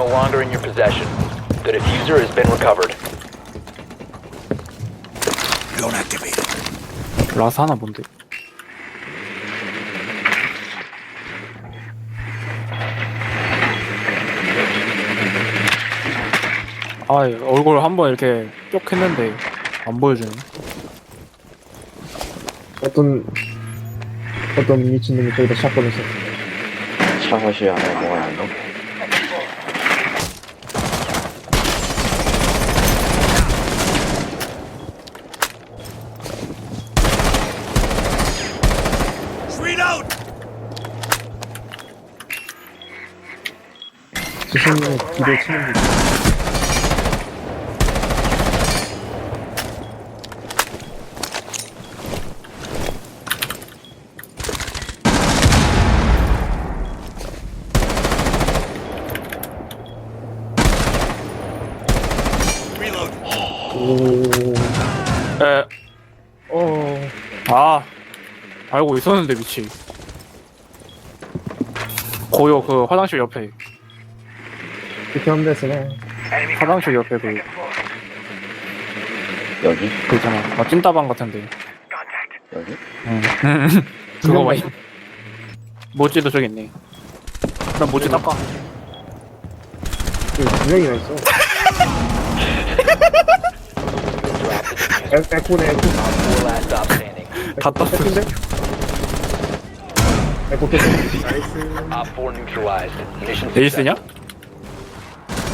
No longer in your possession. The diffuser has been recovered. Don't activate. 라스 하나 뭔데? 아 얼굴 한 번 이렇게 뿅 했는데 안 보여주네 어떤 어떤 미친놈이 저기다 샷건을 썼어 샤워시 안에 뭐가 지신님의 뒤를 치는 게 Reload. 오... 에, 어... 아. 알고 있었는데 미치. 고요 그 화장실 옆에 그렇게 하면 됐으네 화장실 옆에 그, 여기? 그 있잖아 아, 찐따방 같은데 여기? 응 그거 봐 모찌도 저기 있네 난 모찌 닦아 그두 명이나 있어 에- 에코네 에코 Four last stop standing. 다 땄어 에코인데? 에코 깼어 Op 4 neutralized. Mission 에이스냐? successful.